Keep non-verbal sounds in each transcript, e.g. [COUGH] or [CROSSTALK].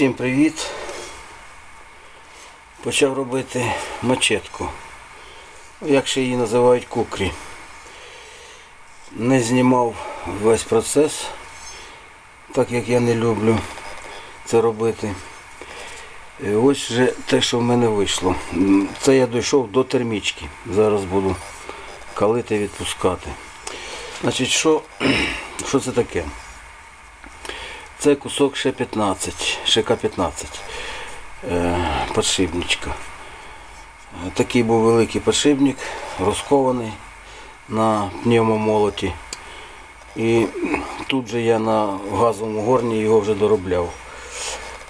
Всім привіт! Почав робити мачетку. Як ще її називають кукрі. Не знімав весь процес, так як я не люблю це робити. І ось вже те, що в мене вийшло. Це я дійшов до термічки. Зараз буду калити відпускати. Значить, що, [CLEARS THROAT] що це таке? Це кусок ще 15, ШК 15 е, подшипничка. Такий був великий подшипник, розкований на пневмомолоті. І тут же я на газовому горні його вже доробляв.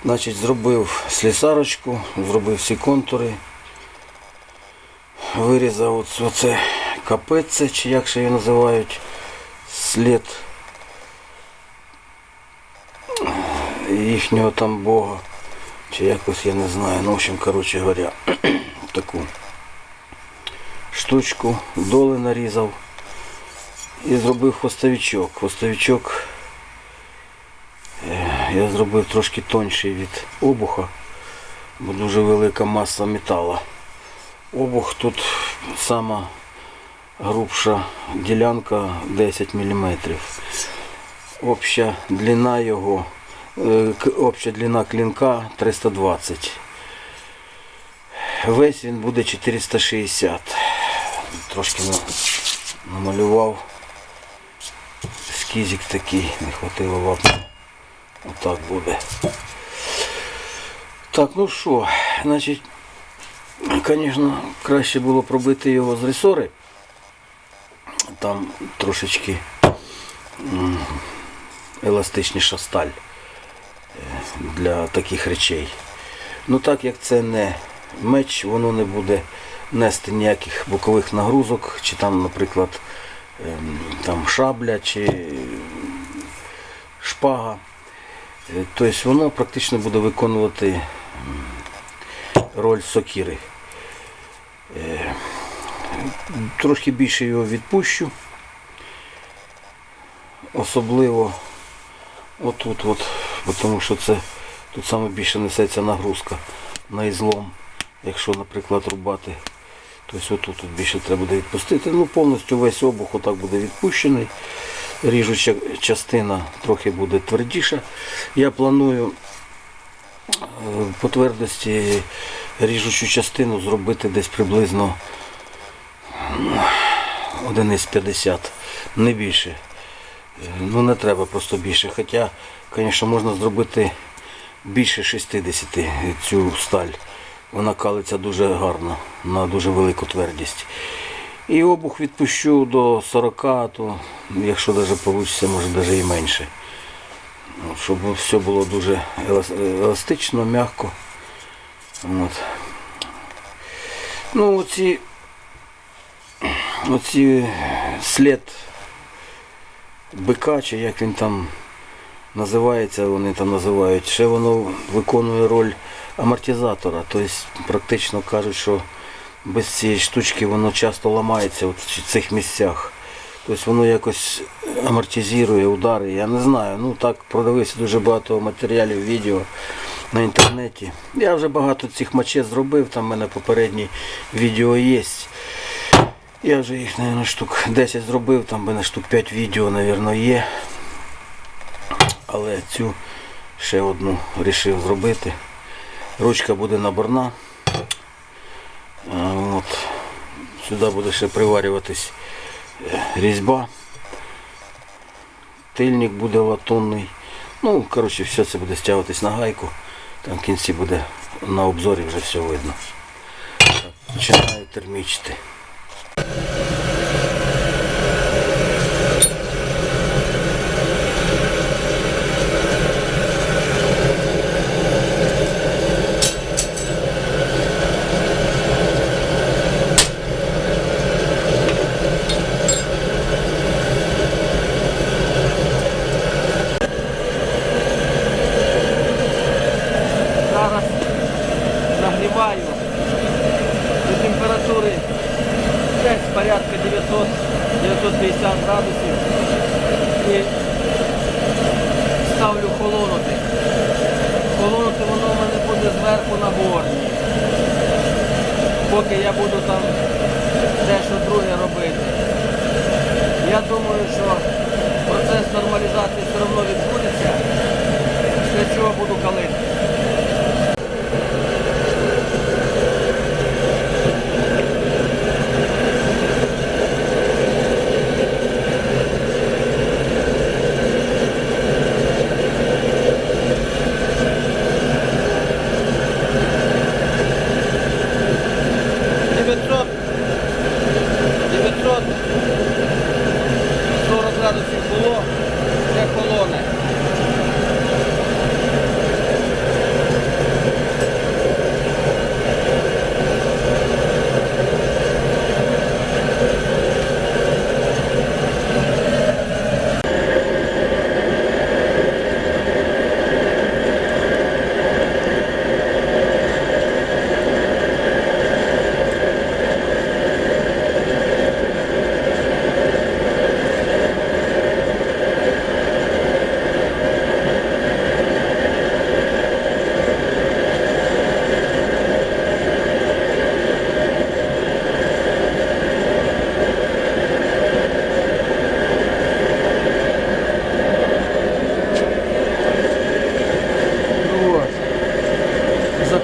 Значить, зробив слісарочку, зробив всі контури, вирізав оце, капець, чи як ще його називають, слід їхнього там Бога. Чи якось я не знаю. Ну, в общем, коротше говоря, [CLEARS THROAT] таку штучку доли нарізав і зробив хвостовичок. Хвостовичок е, я зробив трошки тонший від обуха, бо дуже велика маса металу. Обух тут сама грубша ділянка 10 мм. Обща длина його, обща длина клинка 320. Весь він буде 460. Трошки намалював. Скізик такий, не хватило вапна. Отак буде. Так, ну що, значить, звісно, краще було пробити його з ресори. Там трошечки еластичніша сталь е, для таких речей. Ну так як це не меч, воно не буде нести ніяких бокових нагрузок, чи там, наприклад, ем, там шабля чи шпага. Е, Тобто воно практично буде виконувати роль сокири. Е, Трошки більше його відпущу. Особливо отут, от, бо тому що це тут саме більше несеться нагрузка на ізлом. Якщо, наприклад, рубати, тобто отут тут більше треба буде відпустити. Ну, повністю весь обух отак буде відпущений. Ріжуча частина трохи буде твердіша. Я планую е, по твердості ріжучу частину зробити десь приблизно одиниць 50, не більше. Е, Ну не треба просто більше. Хоча, звісно, можна зробити більше 60 цю сталь. Вона калиться дуже гарно, на дуже велику твердість. І обух відпущу до 40, то якщо навіть вийде, може навіть і менше. Щоб все було дуже еластично, м'яко. От. Ну, оці, оці слід бика, чи як він там називається, вони там називають, ще воно виконує роль амортизатора. Тобто практично кажуть, що без цієї штучки воно часто ламається в цих місцях. Тобто воно якось амортизує удари. Я не знаю. Ну так продивився дуже багато матеріалів, відео на інтернеті. Я вже багато цих мачет зробив, там в мене попередні відео є. Я вже їх, мабуть, штук 10 зробив, там в мене штук 5 відео, мабуть, є. Але цю ще одну вирішив зробити. Ручка буде наборна. От. Сюди буде ще приварюватись е, різьба. Тильник буде латунний. Ну, коротше, все це буде стягуватись на гайку. Там в кінці буде на обзорі вже все видно. Починаю термічити.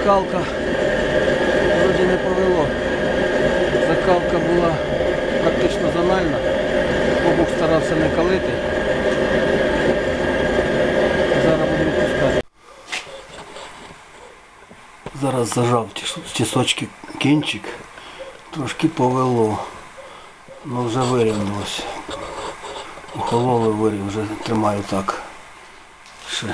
Закалка вроді не повело. Закалка була практично зональна. Обух старався не калити. Зараз буду відпускати. Зараз зажав тісочки кінчик. Трошки повело. Ну вже вирівнялось. Охололо вирів, вже тримаю так. Ще.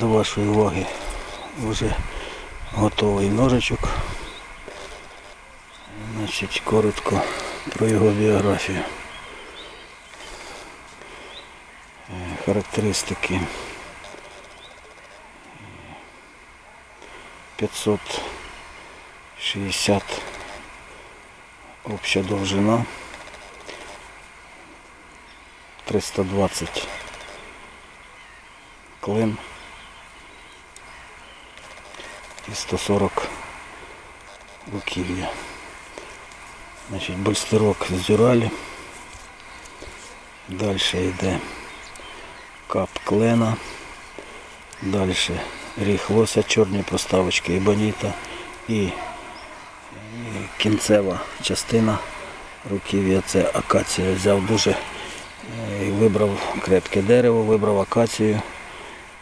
До вашої уваги вже готовий ножичок. Значить, коротко про його біографію. Е, Характеристики. 560 обща довжина. 320 клин. І 140 руків'я. Значить, больстерок з дюралі. Далі йде кап клена. Далі ріг лося, чорні проставочки і боніта, і, кінцева частина руків'я це акація. Взяв дуже е, вибрав крепке дерево, вибрав акацію.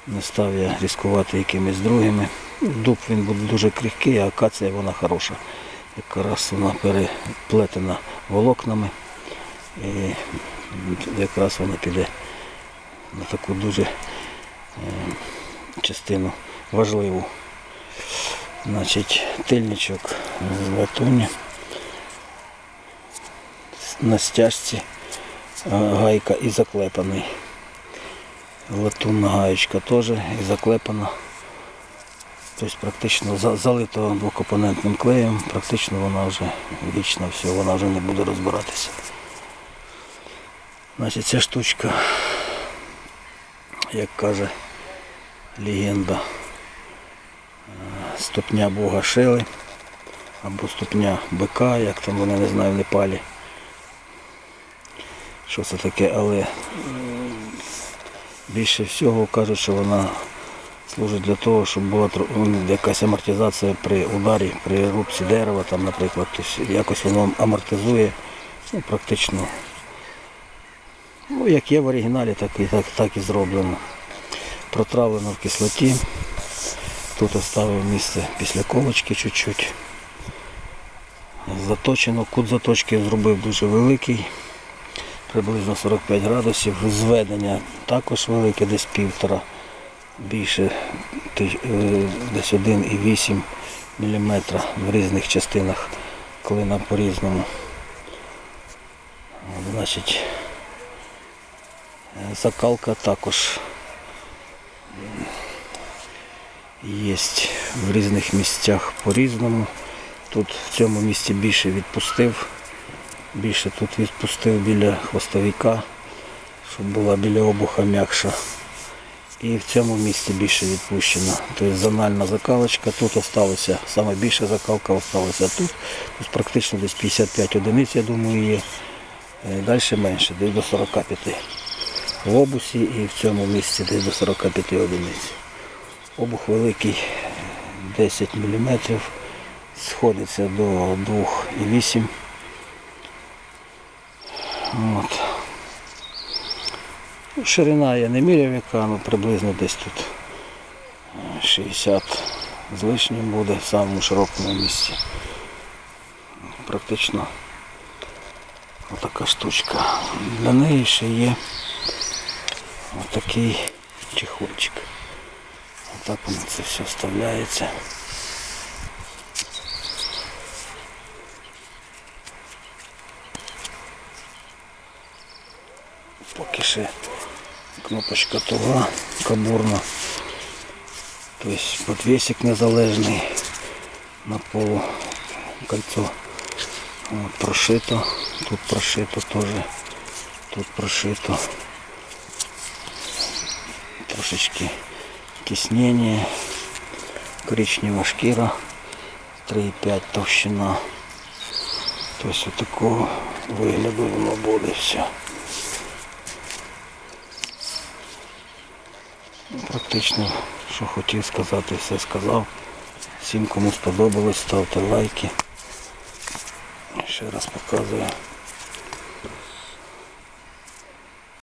Не став я ризикувати якимись другими. Дуб він буде дуже крихкий, а акація вона хороша. Якраз вона переплетена волокнами. І якраз вона піде на таку дуже е, частину важливу. Значить, тильничок з латуні. На стяжці е, гайка і заклепаний. Латунна гаєчка теж і заклепана. Тобто практично за- залито двокомпонентним клеєм, практично вона вже вічна, все, вона вже не буде розбиратися. Значить, ця штучка, як каже легенда, е, ступня Бога Шили або ступня бика, як там вони не знаю в Непалі. Що це таке, але більше всього кажуть, що вона служить для того, щоб була якась амортизація при ударі, при рубці дерева, там, наприклад, тобто якось воно амортизує, ну, практично Ну, як є в оригіналі, так і, так, так і зроблено. Протравлено в кислоті. Тут оставив місце після колочки чуть-чуть. Заточено, кут заточки зробив дуже великий, приблизно 45 градусів. Зведення також велике, десь півтора, більше е, десь 1,8 мм в різних частинах клина по-різному. Значить, Закалка також є в різних місцях по-різному. Тут в цьому місці більше відпустив, більше тут відпустив біля хвостовика, щоб була біля обуха м'якша. І в цьому місці більше відпущено. Тобто зональна закалочка, тут осталося, саме більша закалка осталася тут. Тут практично десь 55 одиниць, я думаю, є. Далі менше, десь до 45 в обусі і в цьому місці десь до 45 одиниць. Обух великий 10 мм, сходиться до 2,8. От. Ширина я не міряв яка, ну приблизно десь тут е, 60 з лишнім буде в самому широкому місці. Практично отака штучка. Для неї ще є Отакий чехольчик. Отак воно це все вставляється. Поки ще кнопочка туга, кабурна. Тобто подвесик незалежний на полу кольцо. От, прошито, тут прошито теж, тут прошито трошечки тіснення, коричнева шкіра, 3,5 товщина. Тобто такого вигляду воно буде все. Практично, що хотів сказати, все сказав. Всім, кому сподобалось, ставте лайки. Ще раз показую.